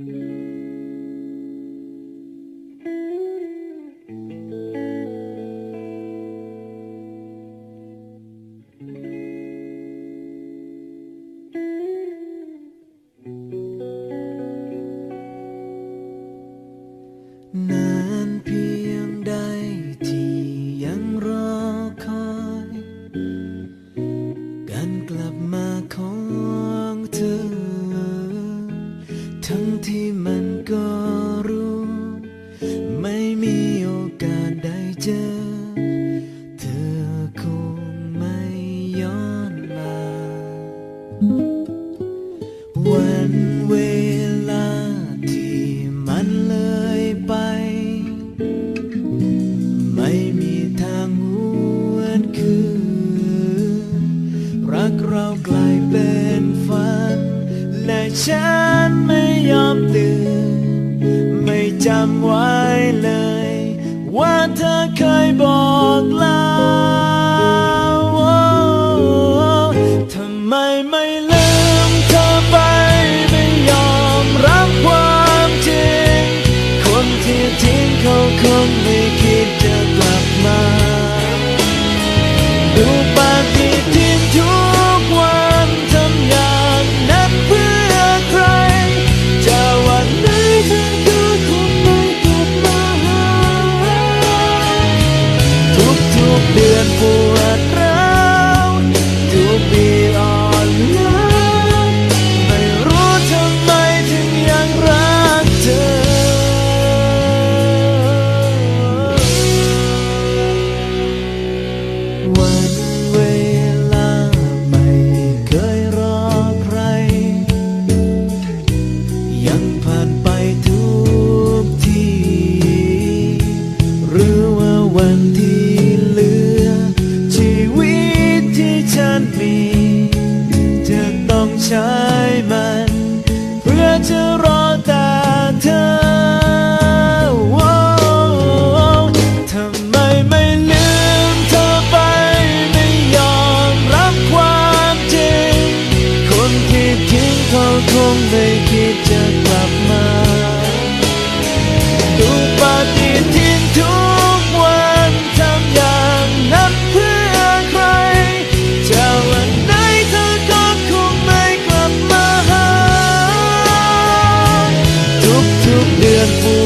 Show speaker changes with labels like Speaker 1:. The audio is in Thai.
Speaker 1: Mm-hmm. ฉันไม่ยอมตื่น ไม่จำไว้เลย ว่าเธอเคยบอกลาทำไมไม่เลิ งไม่คิดจะกลับมา ดูปฏิทินทุกวันทำอย่างนั้นเพื่อใคร จะวันไหนเธอก็คงไม่กลับมาหา ทุกทุกเดือนฟู